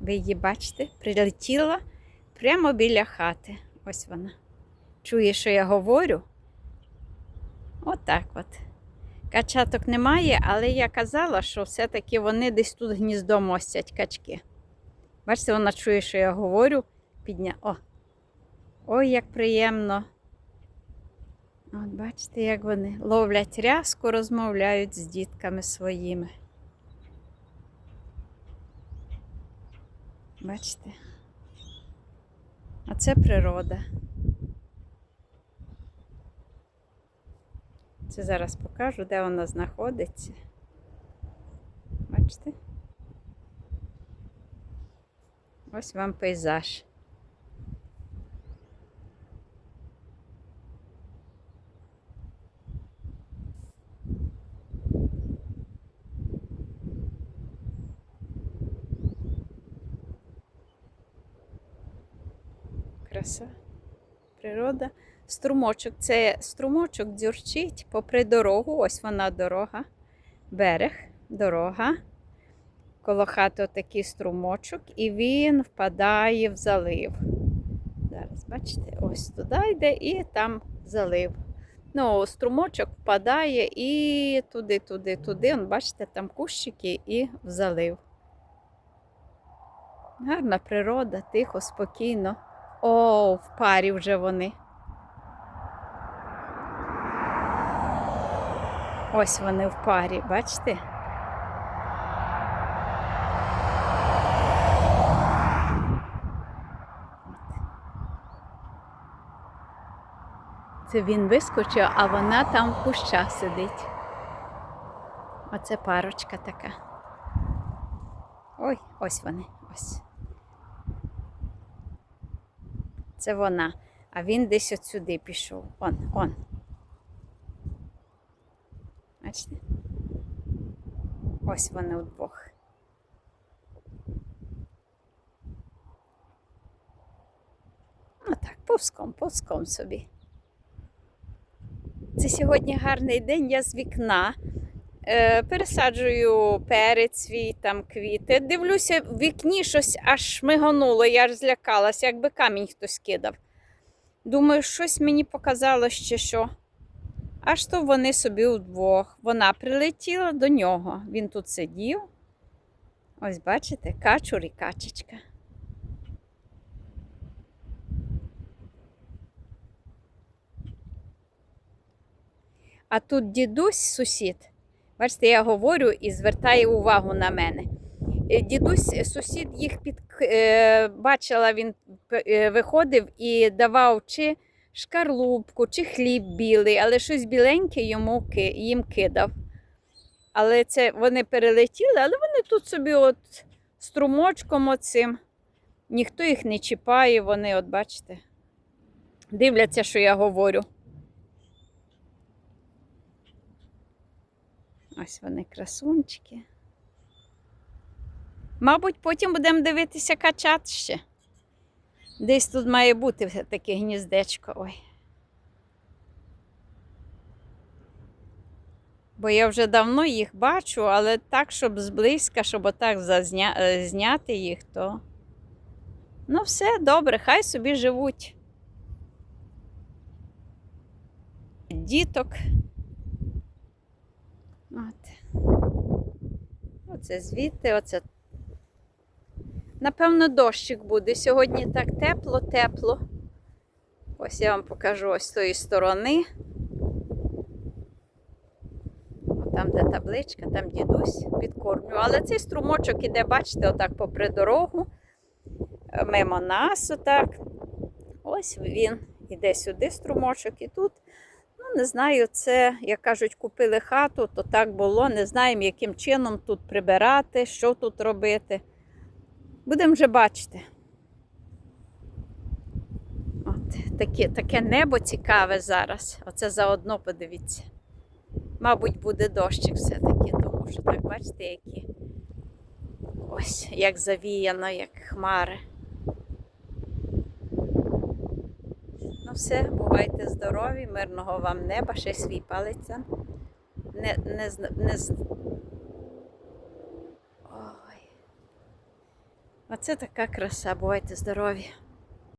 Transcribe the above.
Ви її бачите? Прилетіла прямо біля хати. Ось вона. Чує, що я говорю? Отак от. Качаток немає, але я казала, що все-таки вони десь тут гніздо мостять качки. Бачите, вона чує, що я говорю. Підня... О! Ой, як приємно. От бачите, як вони ловлять рязку, розмовляють з дітками своїми. Бачите? А це природа. Це зараз покажу, де вона знаходиться. Бачите? Ось вам пейзаж. Краса, природа. Струмочок. Це струмочок дзюрчить попри дорогу. Ось вона дорога, берег, дорога. Коло хати отакий струмочок, і він впадає в залив. Зараз, бачите, ось туди йде і там залив. Ну, струмочок впадає і туди, туди, туди. Вон, бачите, там кущики і в залив. Гарна природа, тихо, спокійно. О, в парі вже вони. Ось вони в парі, бачите? Це він вискочив, а вона там в кущах сидить. Оце парочка така. Ой, ось вони, ось. Це вона. А він десь от сюди пішов. Он, он. Бачите? Ось вони вдвох. Отак, повзком, повзком собі. Це сьогодні гарний день, я з вікна. Е, пересаджую перець свій там квіти. Дивлюся, в вікні щось аж шмигануло, я ж злякалася, якби камінь хтось кидав. Думаю, щось мені показало ще що. Аж то вони собі удвох. Вона прилетіла до нього. Він тут сидів. Ось бачите, качур і качечка. А тут дідусь сусід. Бачите, я говорю і звертає увагу на мене. Е, Дідусь, сусід їх під е, бачила, він е, виходив і давав чи шкарлупку, чи хліб білий, але щось біленьке йому їм кидав. Але це вони перелетіли, але вони тут собі от струмочком оцим. Ніхто їх не чіпає, вони, от бачите, дивляться, що я говорю. Ось вони красунчики. Мабуть, потім будемо дивитися качат ще. Десь тут має бути таке гніздечко. Ой. Бо я вже давно їх бачу, але так, щоб зблизька, щоб отак зазня... е, зняти їх, то. Ну, все добре, хай собі живуть. Діток. От. Оце звідти, оце. Напевно, дощик буде. Сьогодні так тепло, тепло. Ось я вам покажу ось з тої сторони. Там, де табличка, там дідусь підкормлює. Але цей струмочок іде, бачите, отак попри дорогу. е, Мимо нас, отак. Ось він іде сюди струмочок і тут. Не знаю, це, як кажуть, купили хату, то так було. Не знаємо, яким чином тут прибирати, що тут робити. Будемо вже бачити. От, таке, таке небо цікаве зараз. Оце заодно подивіться. Мабуть, буде дощик все-таки, тому що так, бачите, які ось як завіяно, як хмари. Ну все, бувайте здорові, мирного вам неба, ще свій палиця. Не, не, не, Ой. Оце така краса. Бувайте здорові!